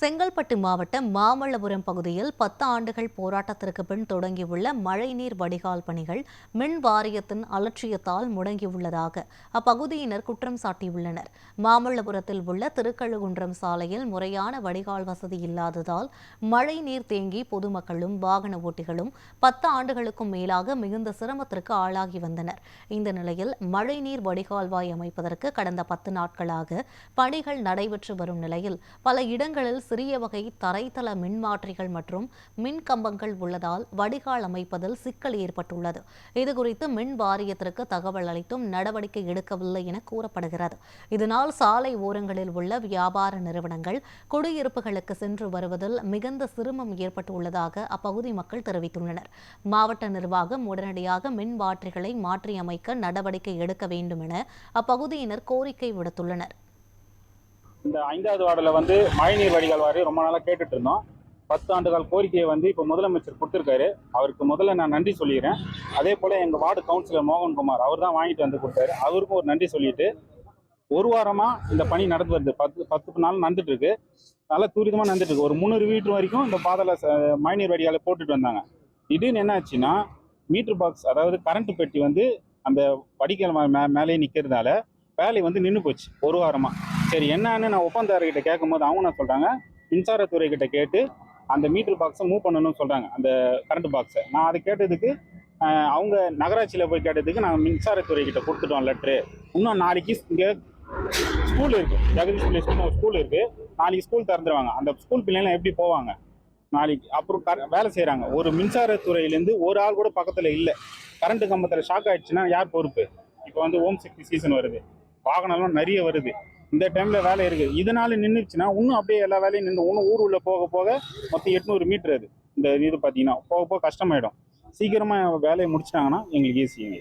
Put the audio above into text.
செங்கல்பட்டு மாவட்டம் மாமல்லபுரம் பகுதியில் பத்து ஆண்டுகள் போராட்டத்திற்கு பின் தொடங்கியுள்ள மழைநீர் வடிகால் பணிகள் மின் வாரியத்தின் அலட்சியத்தால் முடங்கியுள்ளதாக அப்பகுதியினர் குற்றம் சாட்டியுள்ளனர். மாமல்லபுரத்தில் உள்ள திருக்கழுகுன்றம் சாலையில் முறையான வடிகால் வசதி இல்லாததால் மழைநீர் தேங்கி பொதுமக்களும் வாகன ஓட்டிகளும் பத்து ஆண்டுகளுக்கும் மேலாக மிகுந்த சிரமத்திற்கு ஆளாகி வந்தனர். இந்த நிலையில் மழைநீர் வடிகால்வாய் அமைப்பதற்கு கடந்த பத்து நாட்களாக பணிகள் நடைபெற்று வரும் நிலையில் பல இடங்களில் சிறிய வகை தரைத்தள மின்மாற்றிகள் மற்றும் மின் கம்பங்கள் உள்ளதால் வடிகால் அமைப்பதில் சிக்கல் ஏற்பட்டுள்ளது. இதுகுறித்து மின் வாரியத்திற்கு தகவல் அளித்தும் நடவடிக்கை எடுக்கவில்லை என கூறப்படுகிறது. இதனால் சாலை ஓரங்களில் உள்ள வியாபார நிறுவனங்கள் குடியிருப்புகளுக்கு சென்று வருவதில் மிகுந்த சிரமம் ஏற்பட்டுள்ளதாக அப்பகுதி மக்கள் தெரிவித்துள்ளனர். மாவட்ட நிர்வாகம் உடனடியாக மின்மாற்றிகளை மாற்றியமைக்க நடவடிக்கை எடுக்க வேண்டும் என அப்பகுதியினர் கோரிக்கை விடுத்துள்ளனர். இந்த ஐந்தாவது வார்டில் வந்து மழைநீர் வடிகால் வாரி ரொம்ப நாளாக கேட்டுட்டு இருந்தோம். பத்து ஆண்டுகால் கோரிக்கையை வந்து இப்போ முதலமைச்சர் கொடுத்துருக்காரு. அவருக்கு முதல்ல நான் நன்றி சொல்லிடுறேன் அதே போல் எங்கள் வார்டு கவுன்சிலர் மோகன்குமார் அவர் தான் வாங்கிட்டு வந்து கொடுத்தாரு. அவருக்கும் ஒரு நன்றி சொல்லிட்டு ஒரு வாரமாக இந்த பணி நடந்து வருது. பத்து பத்து நாள் நடந்துட்டு இருக்கு. நல்லா துரிதமாக நடந்துட்டு இருக்கு. ஒரு முந்நூறு மீட்டர் வரைக்கும் இந்த பாதையில் ச- மழைநீர் வடிகாலை போட்டுட்டு வந்தாங்க. திடீர்னு என்ன ஆச்சுன்னா மீட்ரு பாக்ஸ் அதாவது கரண்ட் பெட்டி வந்து அந்த வடிகால் மே- மே மேலேயே நிற்கிறதால வேலை வந்து நின்று போச்சு. ஒரு வாரமாக சரி என்னன்னு நான் ஒப்பந்தாரர்கிட்ட கேட்கும்போது அவங்க என்ன சொல்கிறாங்க மின்சாரத்துறை கிட்ட கேட்டு அந்த மீட்டர் பாக்ஸை மூவ் பண்ணணும்னு சொல்கிறாங்க அந்த கரண்ட் பாக்ஸை நான் அதை கேட்டதுக்கு அவங்க நகராட்சியில் போய் கேட்டதுக்கு நாங்கள் மின்சாரத்துறை கிட்ட கொடுத்துட்டோம் லெட்ரு இன்னும் நாளைக்கு இங்கே ஸ்கூல் இருக்குது ஜெகதீஷ் பிளேஸ்னு ஒரு ஸ்கூல் இருக்குது நாளைக்கு ஸ்கூல் திறந்துருவாங்க. அந்த ஸ்கூல் பிள்ளைங்களாம் எப்படி போவாங்க? நாளைக்கு அப்புறம் கர- வேலை செய்கிறாங்க ஒரு மின்சாரத்துறையிலேருந்து ஒரு ஆள் கூட பக்கத்தில் இல்லை. கரண்ட் கம்பத்தில் ஷாக் ஆயிடுச்சுன்னா யார் பொறுப்பு? இப்போ வந்து ஓம் சக்தி சீசன் வருது. வாகனம்லாம் நிறைய வருது. இந்த டைம்ல வேலை இருக்கு. இதனால நின்றுச்சுன்னா இன்னும் அப்படியே எல்லா வேலையும் நின்று இன்னும் ஊர் உள்ள போக போக மொத்தம் எட்நூறு மீட்டர் அது. இந்த இது பார்த்தீங்கன்னா போக போக கஷ்டமாயிடும். சீக்கிரமா வேலையை முடிச்சிட்டாங்கன்னா எங்களுக்கு ஈஸிங்க